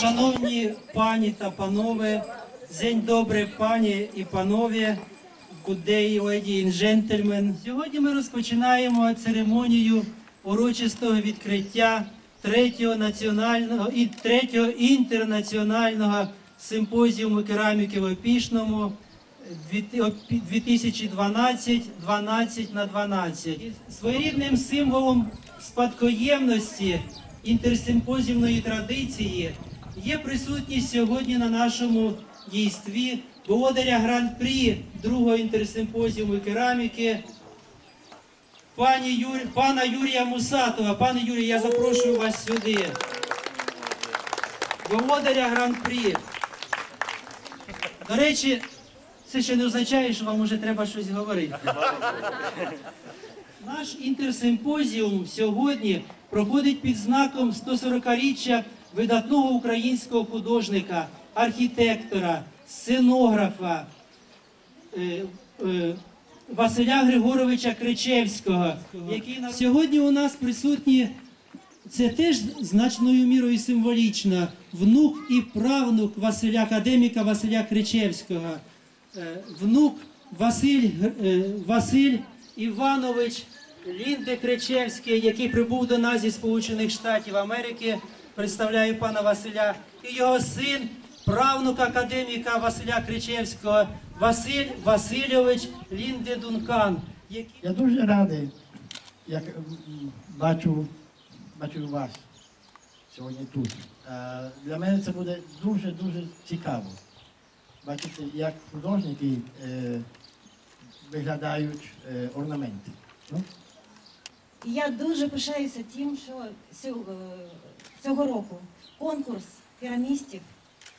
Шановні пані та панове, день добре, пані і панове, кудеї, леді і джентльмен. Сьогодні ми розпочинаємо церемонію урочистого відкриття третього національного і третього інтернаціонального симпозіуму кераміки в Опішному. 2012 12 на 12. Своєрідним символом спадкоємності інтерсимпозіумної традиції є присутність сьогодні на нашому дійстві володаря гран-прі другого інтерсимпозіуму кераміки пані Юр... пана Юрія Мусатова. Пане Юрій, я запрошую вас сюди. Володаря гран-прі. До речі, це ще не означає, що вам вже треба щось говорити. Наш інтерсимпозіум сьогодні проходить під знаком 140-річчя видатного українського художника, архітектора, сценографа е, е, Василя Григоровича Кричевського, який на- сьогодні у нас присутні. Це теж значною мірою символічно. Внук і правнук Василя академіка Василя Кричевського, внук Василь, е, Василь Іванович Лінде Кричевський, який прибув до нас зі Сполучених Штатів Америки, представляю пана Василя, і його син, правнук академіка Василя Кричевського, Василь Васильович Лінде Дункан. який- Я дуже радий, як бачу, бачу вас сьогодні тут. Е, Для мене це буде дуже-дуже цікаво. Бачите, як художники е, виглядають е, орнаменти. Ну? Я дуже пишаюся тим, що цього, е, цього року конкурс керамістів,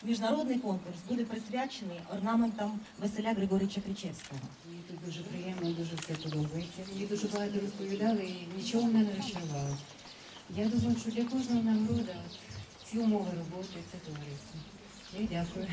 міжнародний конкурс, буде присвячений орнаментам Василя Григорича Кричевського. Мені тут дуже приємно, дуже все подобається. Мені дуже багато розповідали і нічого мене не розчарувало. Я думаю, що для кожного нагорода ці умови роботи це товариство. Я дякую.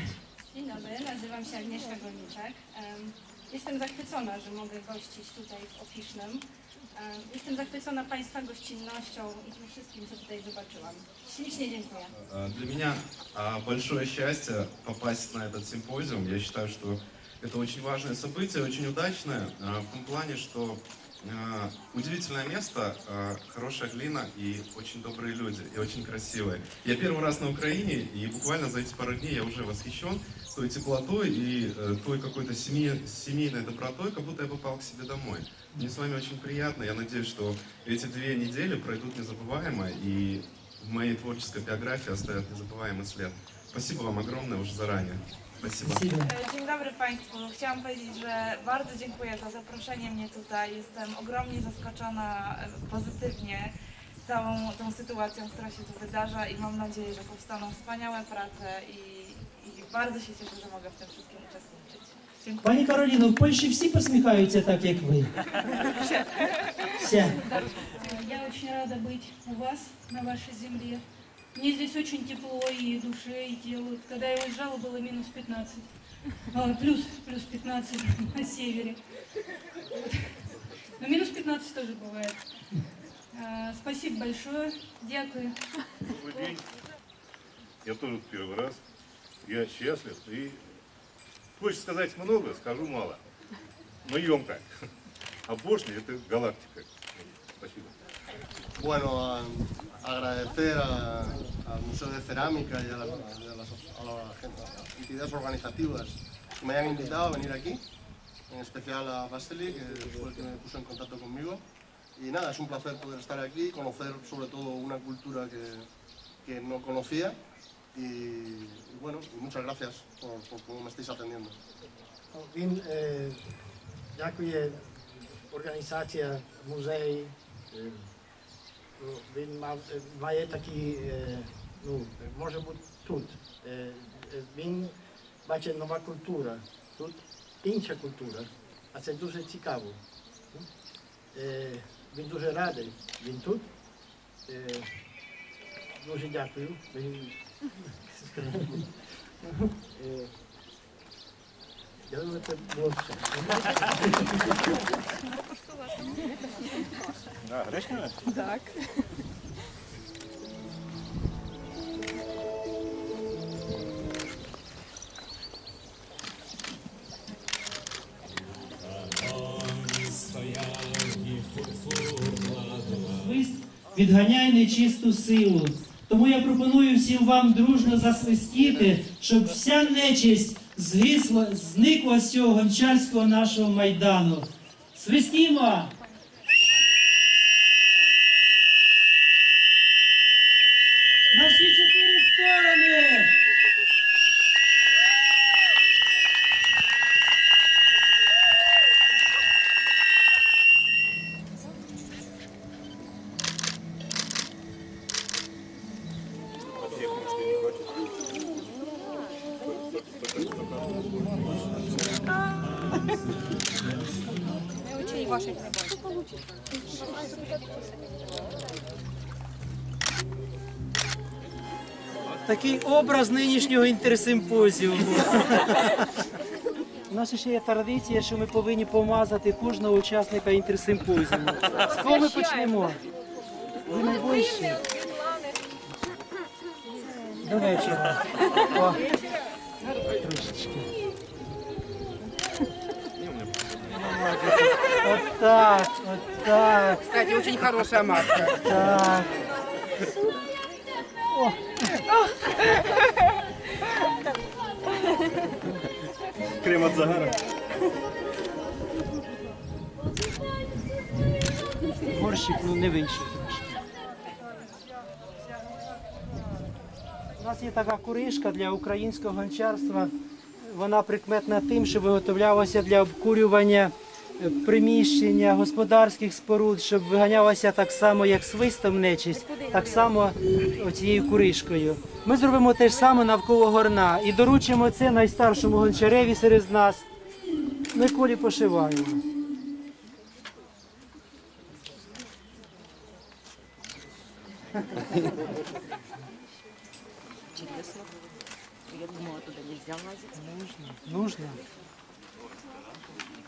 Dzień dobry, nazywam się Agnieszka Golniczak. Em, Jestem zachwycona, że mogę gościć tutaj w Ofisznym. Em, Jestem zachwycona Państwa gościnnością i tym wszystkim, co tutaj zobaczyłam. Ślicznie dziękuję. А, Для меня а, большое счастье попасть на этот симпозиум. Я считаю, что это очень важное событие, очень удачное а, в том плане, что а, удивительное место, а, хорошая глина и очень добрые люди, и очень красивые. Я первый раз на Украине, и буквально за эти пару дней я уже восхищен той теплотой и э, той какой-то семейной добротой, как будто я попал к себе домой. Мне с вами очень приятно. Я надеюсь, что эти две недели пройдут незабываемо и в моей творческой биографии оставят незабываемый след. Спасибо вам огромное уже заранее. Спасибо. Спасибо. E, Dzień dobry Państwu. Chciałam powiedzieć, że bardzo dziękuję za zaproszenie mnie tutaj. Jestem ogromnie zaskoczona e, pozytywnie całą tą sytuacją, która się tu wydarza i mam nadzieję, że powstaną wspaniałe prace i, i bardzo się cieszę, że mogę w tym wszystkim uczestniczyć. Dziękuję. Пані Кароліно, в Польщі всі посміхаються так, як ви. Все. Я очень рада быть у вас, на вашей земле. Мне здесь очень тепло и душе, и телу. Когда я уезжала, было минус 15. А, плюс, плюс 15 на севере. Но минус 15 тоже бывает. А, спасибо большое. Дякую. Добрый день. Я тоже первый раз. Я счастлив и хочется сказать много, скажу мало. Но емко. А Бошли это галактика. Спасибо. Bueno, a- agradecer a- al Museo de Cerámica y a, la- y a las, a la gente- a las entidades organizativas que me hayan invitado a venir aquí, en especial a Vasily, que fue el que me puso en contacto conmigo. Y nada, es un placer poder estar aquí, conocer sobre todo una cultura que, que no conocía y, y bueno, y muchas gracias por, por cómo me estáis atendiendo. Він е, дякує організація музею. Ну, він мав, е, має такі, е, ну, може бути тут. Е, він бачить нова культура, тут інша культура, а це дуже цікаво. Він дуже радий, він тут. Дуже дякую. Він, Ну, это Так. Відганяй нечисту силу. Тому я пропоную всім вам дружно засвистіти, щоб вся нечисть зникла з цього гончарського нашого майдану. Свистімо! Такий образ нинішнього інтерсимпозіуму. У нас ще є традиція, що ми повинні помазати кожного учасника інтерсимпозіуму. З кого ми почнемо? Ви найвищі. До вечора. О. Трошечки. От так, от так. Кстати, очень хорошая маска. Так. Крем от загара. Горщик ну, не вийшов. У нас є така куришка для українського гончарства. Вона прикметна тим, що виготовлялася для обкурювання приміщення господарських споруд, щоб виганялася так само, як свистом нечисть, так само оцією куришкою. Ми зробимо те ж саме навколо горна і доручимо це найстаршому гончареві серед нас. Миколі пошиваємо. Я думала, туди взялася? Можна, Нужно.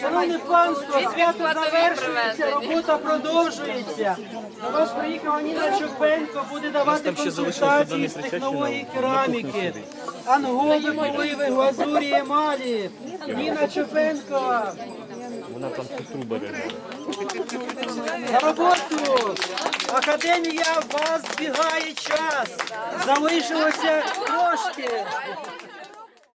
Шановне панство, свято завершується, робота продовжується. До вас приїхала Ніна Чупенко, буде давати консультації з технології кераміки. Анголи, поливи, глазурі, емалі. Ніна Чупенко. Вона там труба На роботу! Академія, вас збігає час. Залишилося трошки.